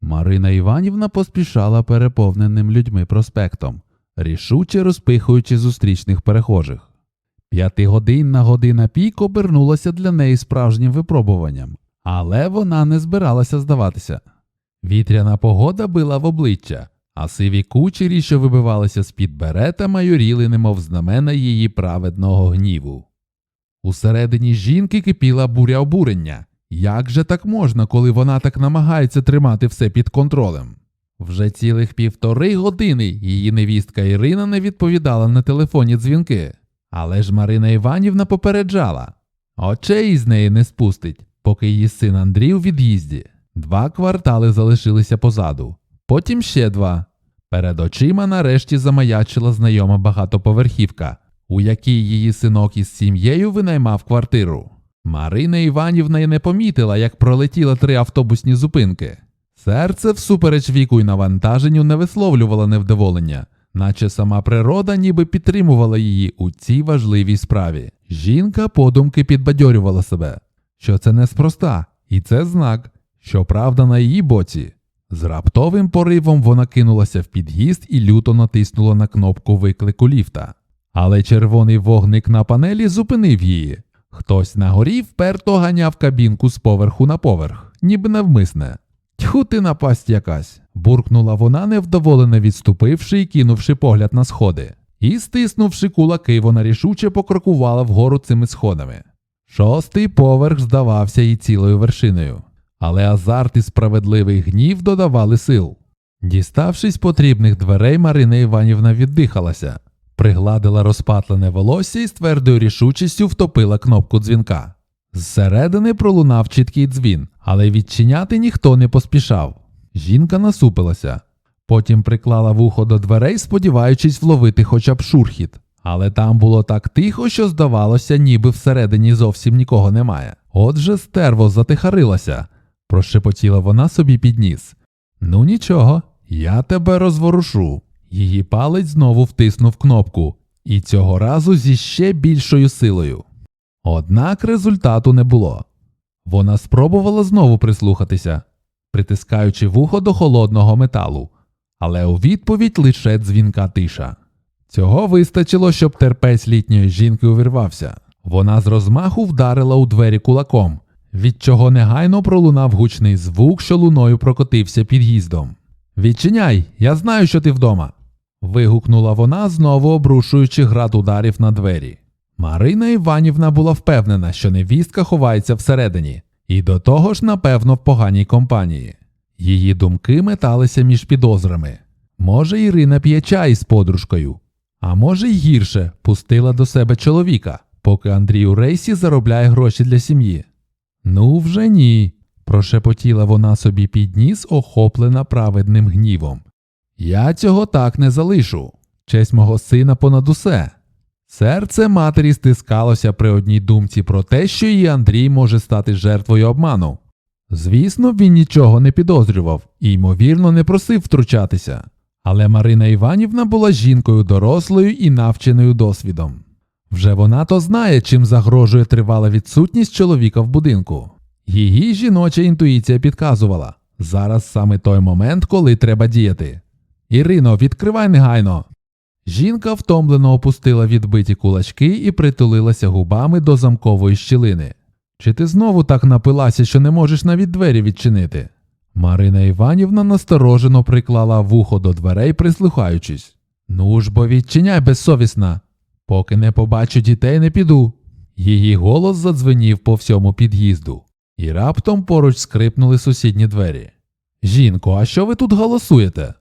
Марина Іванівна поспішала переповненим людьми проспектом, рішуче розпихуючи зустрічних перехожих. П'ятигодинна година пік обернулася для неї справжнім випробуванням, але вона не збиралася здаватися. Вітряна погода била в обличчя, а сиві кучері, що вибивалися з-під берета, майоріли, немов знамена її праведного гніву. Усередині жінки кипіла буря обурення. Як же так можна, коли вона так намагається тримати все під контролем? Вже цілих півтори години її невістка Ірина не відповідала на телефонні дзвінки. Але ж Марина Іванівна попереджала очей із неї не спустить, поки її син Андрій у від'їзді. Два квартали залишилися позаду, потім ще два. Перед очима нарешті замаячила знайома багатоповерхівка, у якій її синок із сім'єю винаймав квартиру. Марина Іванівна й не помітила, як пролетіла три автобусні зупинки. Серце, всупереч віку й навантаженню, не висловлювало невдоволення, наче сама природа ніби підтримувала її у цій важливій справі. Жінка подумки підбадьорювала себе, що це неспроста, і це знак, що правда на її боці. З раптовим поривом вона кинулася в під'їзд і люто натиснула на кнопку виклику ліфта. Але червоний вогник на панелі зупинив її. Хтось на горі вперто ганяв кабінку з поверху на поверх, ніби навмисне. Тьху ти напасть якась. буркнула вона, невдоволено відступивши і кинувши погляд на сходи. І, стиснувши кулаки, вона рішуче покрокувала вгору цими сходами. Шостий поверх здавався їй цілою вершиною, але азарт і справедливий гнів додавали сил. Діставшись потрібних дверей, Марина Іванівна віддихалася, пригладила розпатлене волосся і з твердою рішучістю втопила кнопку дзвінка. Зсередини пролунав чіткий дзвін, але відчиняти ніхто не поспішав. Жінка насупилася. Потім приклала вухо до дверей, сподіваючись вловити хоча б шурхіт. Але там було так тихо, що здавалося, ніби всередині зовсім нікого немає. Отже, стерво затихарилася, прошепотіла вона собі під ніс. Ну нічого, я тебе розворушу. Її палець знову втиснув кнопку, і цього разу зі ще більшою силою. Однак результату не було. Вона спробувала знову прислухатися, притискаючи вухо до холодного металу, але у відповідь лише дзвінка тиша. Цього вистачило, щоб терпець літньої жінки увірвався. Вона з розмаху вдарила у двері кулаком, від чого негайно пролунав гучний звук, що луною прокотився під'їздом. Відчиняй, я знаю, що ти вдома. Вигукнула вона, знову обрушуючи град ударів на двері. Марина Іванівна була впевнена, що невістка ховається всередині, і до того ж, напевно, в поганій компанії. Її думки металися між підозрами. Може, Ірина п'є чай з подружкою, а може й гірше пустила до себе чоловіка, поки Андрій у рейсі заробляє гроші для сім'ї. Ну, вже ні, прошепотіла вона собі під ніс, охоплена праведним гнівом. Я цього так не залишу. Честь мого сина понад усе. Серце матері стискалося при одній думці про те, що її Андрій може стати жертвою обману. Звісно, він нічого не підозрював і, ймовірно, не просив втручатися. Але Марина Іванівна була жінкою дорослою і навченою досвідом. Вже вона то знає, чим загрожує тривала відсутність чоловіка в будинку. Її жіноча інтуїція підказувала зараз саме той момент, коли треба діяти. Ірино, відкривай негайно. Жінка втомлено опустила відбиті кулачки і притулилася губами до замкової щілини. Чи ти знову так напилася, що не можеш навіть двері відчинити? Марина Іванівна насторожено приклала вухо до дверей, прислухаючись. Ну ж бо відчиняй безсовісна. Поки не побачу дітей, не піду. Її голос задзвенів по всьому під'їзду, і раптом поруч скрипнули сусідні двері. Жінко, а що ви тут голосуєте?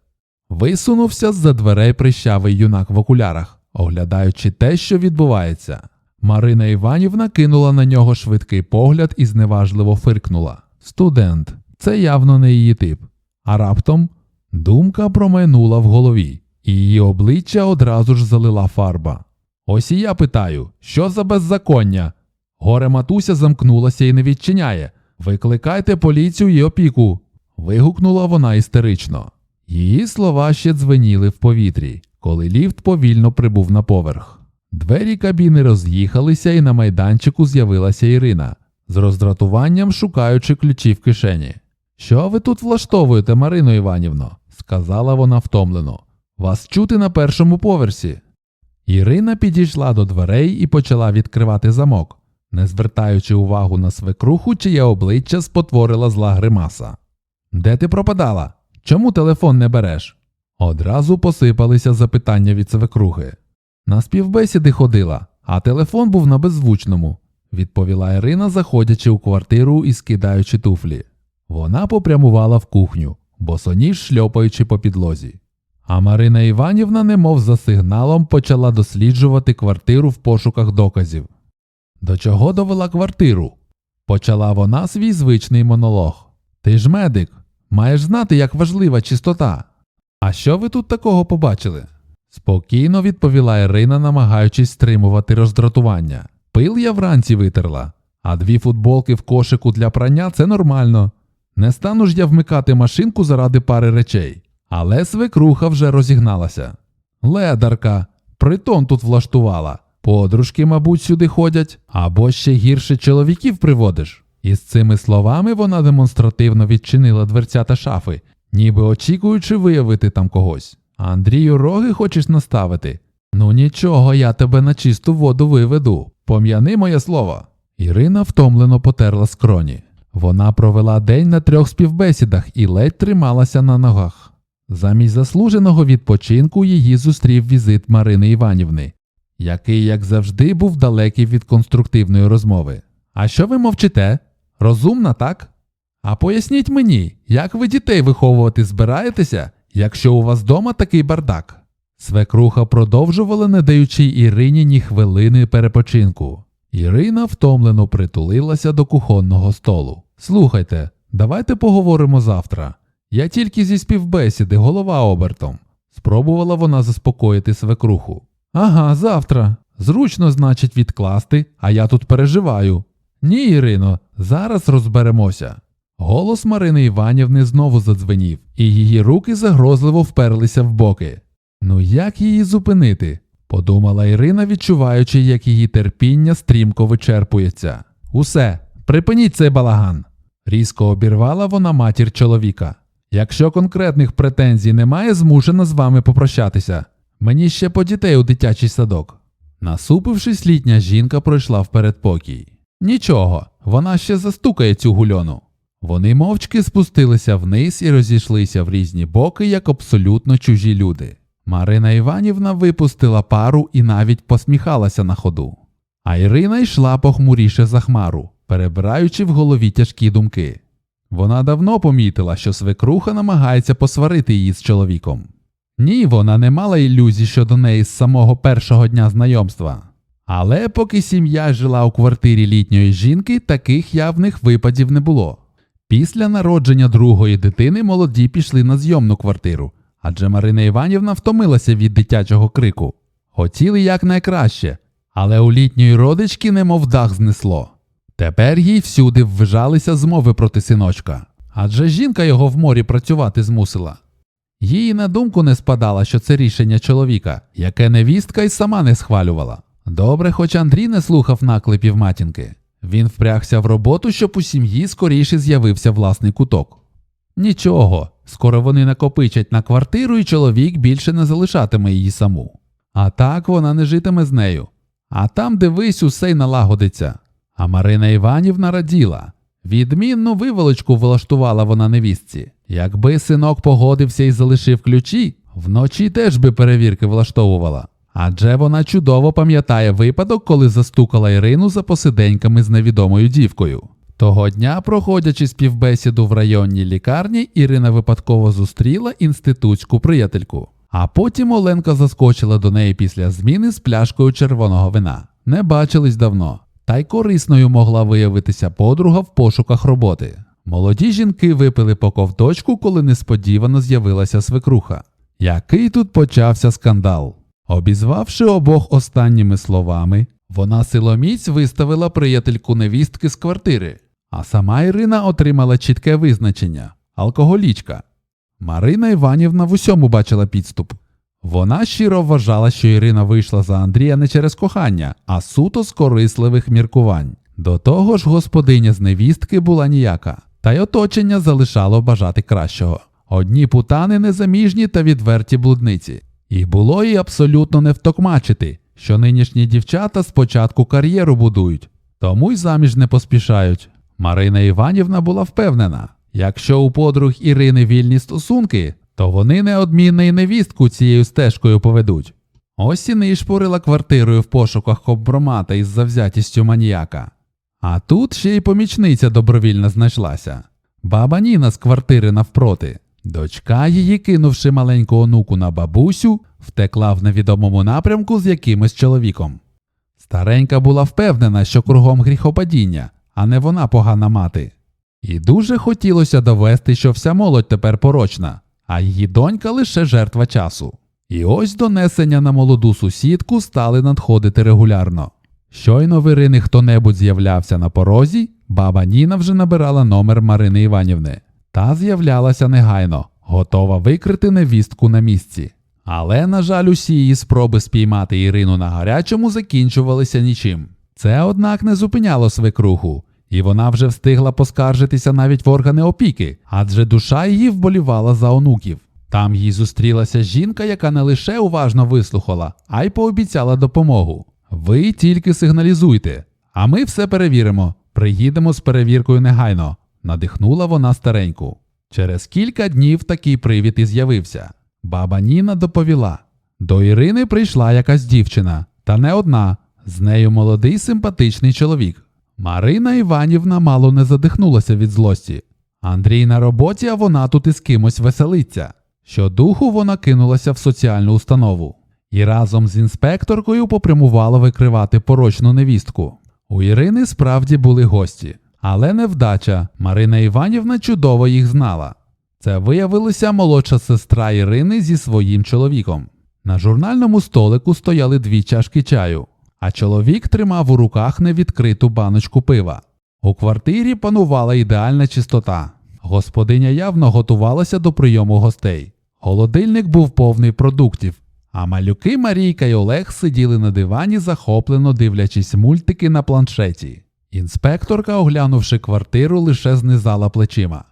Висунувся з-за дверей прищавий юнак в окулярах, оглядаючи те, що відбувається. Марина Іванівна кинула на нього швидкий погляд і зневажливо фиркнула. Студент, це явно не її тип. А раптом думка промайнула в голові, і її обличчя одразу ж залила фарба. Ось і я питаю, що за беззаконня? Горе матуся замкнулася і не відчиняє. Викликайте поліцію і опіку. вигукнула вона істерично. Її слова ще дзвеніли в повітрі, коли ліфт повільно прибув на поверх. Двері кабіни роз'їхалися, і на майданчику з'явилася Ірина, з роздратуванням шукаючи ключі в кишені. Що ви тут влаштовуєте, Марино Іванівно? сказала вона втомлено. Вас чути на першому поверсі. Ірина підійшла до дверей і почала відкривати замок, не звертаючи увагу на свекруху, чиє обличчя спотворила зла гримаса. Де ти пропадала? Чому телефон не береш? Одразу посипалися запитання від свекрухи. На співбесіди ходила, а телефон був на беззвучному, відповіла Ірина, заходячи у квартиру і скидаючи туфлі. Вона попрямувала в кухню, босоніж шльопаючи по підлозі. А Марина Іванівна, немов за сигналом, почала досліджувати квартиру в пошуках доказів. До чого довела квартиру? Почала вона свій звичний монолог. Ти ж медик, маєш знати, як важлива чистота. А що ви тут такого побачили? Спокійно відповіла Ірина, намагаючись стримувати роздратування. Пил я вранці витерла, а дві футболки в кошику для прання це нормально. Не стану ж я вмикати машинку заради пари речей. Але свекруха вже розігналася. Ледарка, притон тут влаштувала. Подружки, мабуть, сюди ходять, або ще гірше чоловіків приводиш. І з цими словами вона демонстративно відчинила дверцята шафи, ніби очікуючи виявити там когось. Андрію, роги хочеш наставити? Ну нічого, я тебе на чисту воду виведу. Пом'яни моє слово. Ірина втомлено потерла скроні. Вона провела день на трьох співбесідах і ледь трималася на ногах. Замість заслуженого відпочинку її зустрів візит Марини Іванівни, який, як завжди, був далекий від конструктивної розмови. А що ви мовчите? Розумна, так? А поясніть мені, як ви дітей виховувати збираєтеся, якщо у вас дома такий бардак? Свекруха продовжувала, не даючи Ірині ні хвилини перепочинку. Ірина втомлено притулилася до кухонного столу. Слухайте, давайте поговоримо завтра. Я тільки зі співбесіди, голова обертом. Спробувала вона заспокоїти свекруху. Ага, завтра. Зручно, значить, відкласти, а я тут переживаю. Ні, Ірино, зараз розберемося. Голос Марини Іванівни знову задзвенів, і її руки загрозливо вперлися в боки. Ну як її зупинити? подумала Ірина, відчуваючи, як її терпіння стрімко вичерпується. Усе, припиніть цей балаган. Різко обірвала вона матір чоловіка. Якщо конкретних претензій немає, змушена з вами попрощатися. Мені ще по дітей у дитячий садок. Насупившись, літня жінка пройшла в передпокій. Нічого, вона ще застукає цю гульону. Вони мовчки спустилися вниз і розійшлися в різні боки, як абсолютно чужі люди. Марина Іванівна випустила пару і навіть посміхалася на ходу. А Ірина йшла похмуріше за хмару, перебираючи в голові тяжкі думки. Вона давно помітила, що свекруха намагається посварити її з чоловіком. Ні, вона не мала ілюзій щодо неї з самого першого дня знайомства. Але поки сім'я жила у квартирі літньої жінки, таких явних випадів не було. Після народження другої дитини молоді пішли на зйомну квартиру, адже Марина Іванівна втомилася від дитячого крику. Хотіли якнайкраще, але у літньої родички немов дах знесло. Тепер їй всюди ввижалися змови проти синочка, адже жінка його в морі працювати змусила. Їй на думку не спадало, що це рішення чоловіка, яке невістка й сама не схвалювала. Добре, хоч Андрій не слухав наклепів матінки. Він впрягся в роботу, щоб у сім'ї скоріше з'явився власний куток. Нічого, скоро вони накопичать на квартиру, і чоловік більше не залишатиме її саму. А так вона не житиме з нею. А там, дивись, усе й налагодиться. А Марина Іванівна раділа. Відмінну виволочку влаштувала вона невістці. Якби синок погодився і залишив ключі, вночі теж би перевірки влаштовувала. Адже вона чудово пам'ятає випадок, коли застукала Ірину за посиденьками з невідомою дівкою. Того дня, проходячи співбесіду в районній лікарні, Ірина випадково зустріла інститутську приятельку. А потім Оленка заскочила до неї після зміни з пляшкою червоного вина. Не бачились давно. Та й корисною могла виявитися подруга в пошуках роботи. Молоді жінки випили по ковточку, коли несподівано з'явилася свекруха. Який тут почався скандал? Обізвавши обох останніми словами, вона силоміць виставила приятельку невістки з квартири, а сама Ірина отримала чітке визначення алкоголічка. Марина Іванівна в усьому бачила підступ. Вона щиро вважала, що Ірина вийшла за Андрія не через кохання, а суто з корисливих міркувань. До того ж, господиня з невістки була ніяка. та й оточення залишало бажати кращого. Одні путани незаміжні та відверті блудниці. І було їй абсолютно не втокмачити, що нинішні дівчата спочатку кар'єру будують, тому й заміж не поспішають. Марина Іванівна була впевнена, якщо у подруг Ірини вільні стосунки, то вони неодмінно й невістку цією стежкою поведуть. Ось і нишпорила квартирою в пошуках компромата із завзятістю маніяка. А тут ще й помічниця добровільно знайшлася. Баба Ніна з квартири навпроти. Дочка її, кинувши маленьку онуку на бабусю, втекла в невідомому напрямку з якимось чоловіком. Старенька була впевнена, що кругом гріхопадіння, а не вона погана мати. І дуже хотілося довести, що вся молодь тепер порочна, а її донька лише жертва часу. І ось донесення на молоду сусідку стали надходити регулярно. Щойно в Ірини хто-небудь з'являвся на порозі, баба Ніна вже набирала номер Марини Іванівни. Та з'являлася негайно, готова викрити невістку на місці. Але, на жаль, усі її спроби спіймати Ірину на гарячому закінчувалися нічим. Це, однак, не зупиняло свекруху, і вона вже встигла поскаржитися навіть в органи опіки, адже душа її вболівала за онуків. Там їй зустрілася жінка, яка не лише уважно вислухала, а й пообіцяла допомогу. Ви тільки сигналізуйте, а ми все перевіримо. Приїдемо з перевіркою негайно, надихнула вона стареньку. Через кілька днів такий привід і з'явився. Баба Ніна доповіла: до Ірини прийшла якась дівчина, та не одна, з нею молодий симпатичний чоловік. Марина Іванівна мало не задихнулася від злості. Андрій на роботі, а вона тут із кимось веселиться. Щодуху вона кинулася в соціальну установу і разом з інспекторкою попрямувала викривати порочну невістку. У Ірини справді були гості, але невдача. Марина Іванівна чудово їх знала. Це виявилася молодша сестра Ірини зі своїм чоловіком. На журнальному столику стояли дві чашки чаю, а чоловік тримав у руках невідкриту баночку пива. У квартирі панувала ідеальна чистота. Господиня явно готувалася до прийому гостей. Холодильник був повний продуктів, а малюки Марійка й Олег сиділи на дивані, захоплено дивлячись мультики на планшеті. Інспекторка, оглянувши квартиру, лише знизала плечима.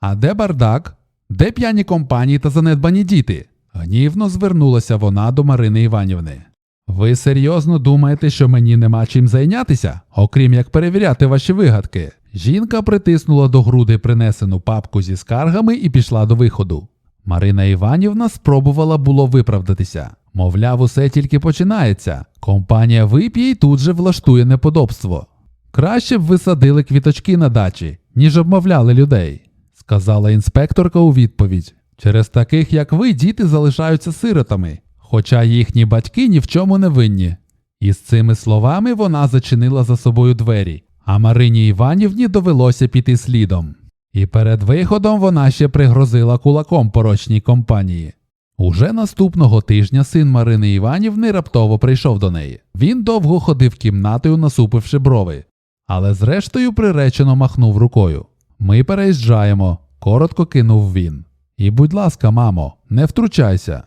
А де бардак? Де п'яні компанії та занедбані діти? Гнівно звернулася вона до Марини Іванівни. Ви серйозно думаєте, що мені нема чим зайнятися, окрім як перевіряти ваші вигадки? Жінка притиснула до груди принесену папку зі скаргами і пішла до виходу. Марина Іванівна спробувала було виправдатися. Мовляв, усе тільки починається. Компанія вип'є і тут же влаштує неподобство. Краще б ви садили квіточки на дачі, ніж обмовляли людей, сказала інспекторка у відповідь. Через таких, як ви, діти залишаються сиротами, хоча їхні батьки ні в чому не винні. І з цими словами вона зачинила за собою двері, а Марині Іванівні довелося піти слідом. І перед виходом вона ще пригрозила кулаком порочній компанії. Уже наступного тижня син Марини Іванівни раптово прийшов до неї. Він довго ходив кімнатою, насупивши брови, але зрештою приречено махнув рукою. Ми переїжджаємо, коротко кинув він. І, будь ласка, мамо, не втручайся.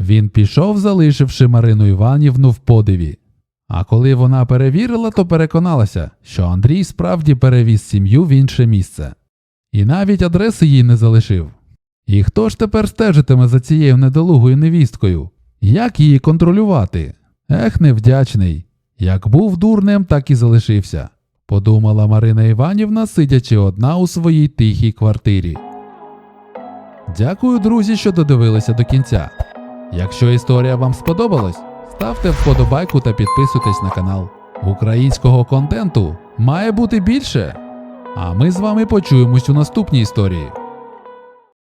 Він пішов, залишивши Марину Іванівну в подиві. А коли вона перевірила, то переконалася, що Андрій справді перевіз сім'ю в інше місце. І навіть адреси їй не залишив. І хто ж тепер стежитиме за цією недолугою невісткою? Як її контролювати? Ех, невдячний. Як був дурнем, так і залишився, подумала Марина Іванівна, сидячи одна у своїй тихій квартирі. Дякую, друзі, що додивилися до кінця. Якщо історія вам сподобалась, ставте вподобайку та підписуйтесь на канал. Українського контенту має бути більше. А ми з вами почуємось у наступній історії.